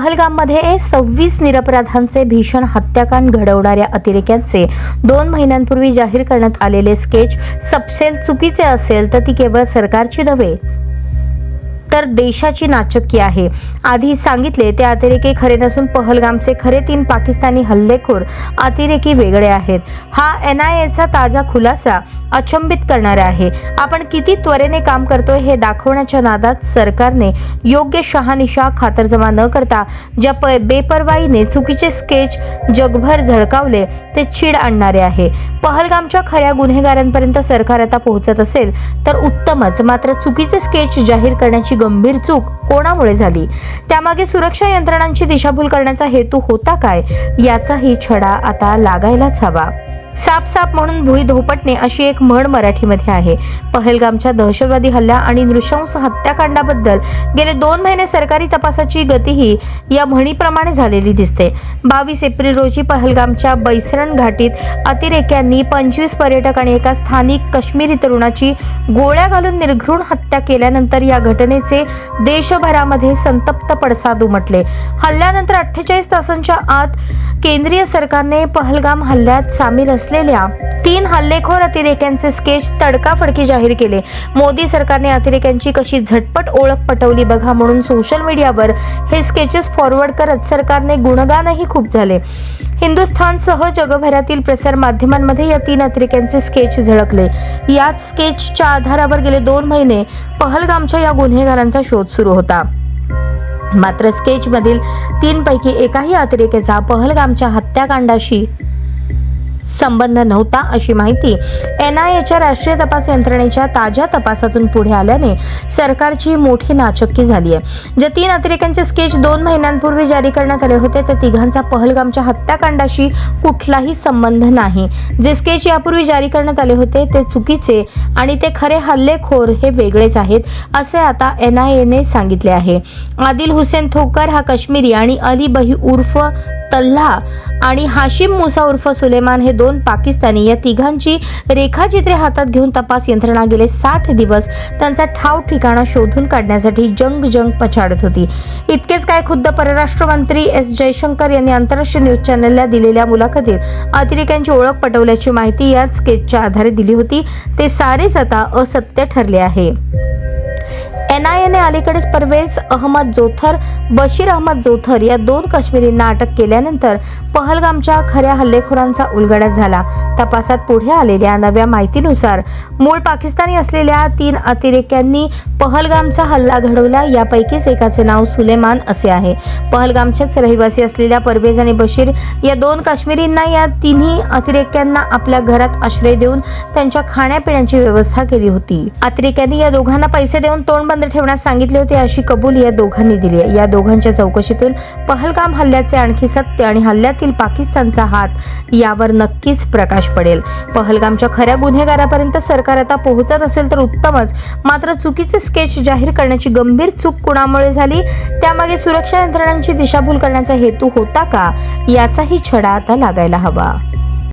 पहलगाममध्ये सव्वीस निरपराधांचे भीषण हत्याकांड घडवणाऱ्या अतिरेक्यांचे दोन महिन्यांपूर्वी जाहीर करण्यात आलेले स्केच सपशेल चुकीचे असेल तर ती केवळ सरकारची नव्हे तर देशाची नाचक्की आहे. आधी सांगितले ते अतिरेकी खरे नसून पहलगामचे खरे तीन पाकिस्तानी हल्लेखोर अतिरेकी वेगळे आहेत. हा एन आय एचा ताजा खुलासा अचंबित करणारा आहे. आपण किती त्वरेने काम करतोय हे दाखवण्याच्या नादात सरकारने योग्य शहानिशा खातरजमा न करता ज्या प चुकीचे स्केच जगभर झळकावले ते चीड आणणारे आहे. पहलगामच्या खऱ्या गुन्हेगारांपर्यंत सरकार आता पोहोचत असेल तर उत्तमच. मात्र चुकीचे स्केच जाहीर करण्याची गंभीर चूक कोणामुळे झाली? त्यामागे सुरक्षा यंत्रणांची दिशाभूल करण्याचा हेतू होता काय? याचाही छडा आता लागायलाच हवा. साप साप म्हणून भुई धोपटणे अशी एक म्हण मराठीमध्ये आहे. पहलगामच्या दहशतवादी हल्ला आणि नृशंस हत्याकांडाबद्दल गेले दोन महिने सरकारी तपासाची गतीही या म्हणीप्रमाणे झालेली दिसते. बावीस एप्रिल रोजी पहलगामच्या बैसरण घाटीत अतिरेक्यांनी पंचवीस पर्यटक आणि एका स्थानिक काश्मीरी तरुणाची गोळ्या घालून निर्घृण हत्या केल्यानंतर या घटनेचे देशभरामध्ये संतप्त पडसाद उमटले. हल्ल्यानंतर अठ्ठेचाळीस तासांच्या आत केंद्रीय सरकारने पहलगाम हल्ल्यात सामील असलेल्या तीन हल्लेखोर अतिरेक्यांचे स्केच तडकाफडकी जाहीर केले. मोदी सरकारने अतिरेक्यांची कशी झटपट ओळख पटवली बघा म्हणून सोशल मीडियावर हे स्केचेस फॉरवर्ड करत सरकारने गुणगानही खूप झाले. हिंदुस्थानसह जगभरातील प्रसार माध्यमांमध्ये या तीन अतिरेक्यांचे स्केच झळकले. याच स्केचच्या आधारावर गेले दोन महिने पहलगामच्या या गुन्हेगारांचा शोध सुरू होता. मात्र स्केचमधील तीनपैकी एकाही अतिरेकेचा पहलगामच्या हत्याकांडाशी संबंध नव्हता अशी माहिती एनआयएच्या राष्ट्रीय तपास यंत्रणेच्या ताज्या तपासातून पुढे आल्याने सरकारची मोठी नाचक्की झाली आहे जे तीन अतिरेक्यांचे स्केच दोन महिन्यांपूर्वी जारी करण्यात आले होते त्या तिघांचा पहलगामच्या हत्याकांडाशी कुठलाही संबंध नाही. जे स्केच यापूर्वी जारी करण्यात आले होते ते चुकीचे आणि ते खरे हल्लेखोर हे वेगळेच आहेत असे आता एनआयएने सांगितले आहे. आदिल हुसेन थोकर हा काश्मीरी आणि अली बही उर्फ तल्हा आणि हाशिम मुसा उर्फ सुलेमान हे दोन पाकिस्तानी या तिघांची रेखाचित्रे हातात घेऊन तपास यंत्रणा गेले साठ दिवस त्यांचा ठाव ठिकाणा शोधून काढण्यासाठी जंग जंग पछाडत होती. इतकेच काय खुद्द परराष्ट्र मंत्री एस जयशंकर यांनी आंतरराष्ट्रीय न्यूज चॅनलला दिलेल्या मुलाखतीत अतिरेक्यांची ओळख पटवल्याची माहिती याच स्केचच्या आधारे दिली होती. ते सारेच आता असत्य ठरले आहे. एनआयएने अलीकडेच परवेज अहमद जोथर बशीर अहमद जोथर या दोन काश्मीरींना अटक केल्यानंतर पहलगामच्या खऱ्या हल्लेखोरांचा उलगडा झाला. तपासात पुढे आलेल्या नव्या माहितीनुसार मूळ पाकिस्तानी असलेल्या तीन अतिरेक्यांनी पहलगामचा हल्ला घडवला. यापैकीच एकाचे नाव सुलेमान असे आहे. पहलगामचेच रहिवासी असलेल्या परवेज आणि बशीर या दोन काश्मीरींना या तिन्ही अतिरेक्यांना आपल्या घरात आश्रय देऊन त्यांच्या खाण्यापिण्याची व्यवस्था केली होती. अतिरेक्यांनी या दोघांना पैसे देऊन तोंड बंद ठेवण्यास सांगितले होते अशी कबूल या दोघांनी दिली आहे. या दोघांच्या चौकशीतून पहलगाम हल्ल्याचे आणखी सत्य आणि हल्ल्यातील पाकिस्तानचा हात यावर नक्कीच प्रकाश पडेल. पहलगामच्या खऱ्या गुन्हेगारापर्यंत सरकार आता पोहोचत असेल तर उत्तमच. मात्र चुकीचे स्केच जाहीर करण्याची गंभीर चूक कुणामुळे झाली? त्यामागे सुरक्षा यंत्रणांची दिशाभूल करण्याचा हेतू होता का? याचाही छडा आता लागायला हवा.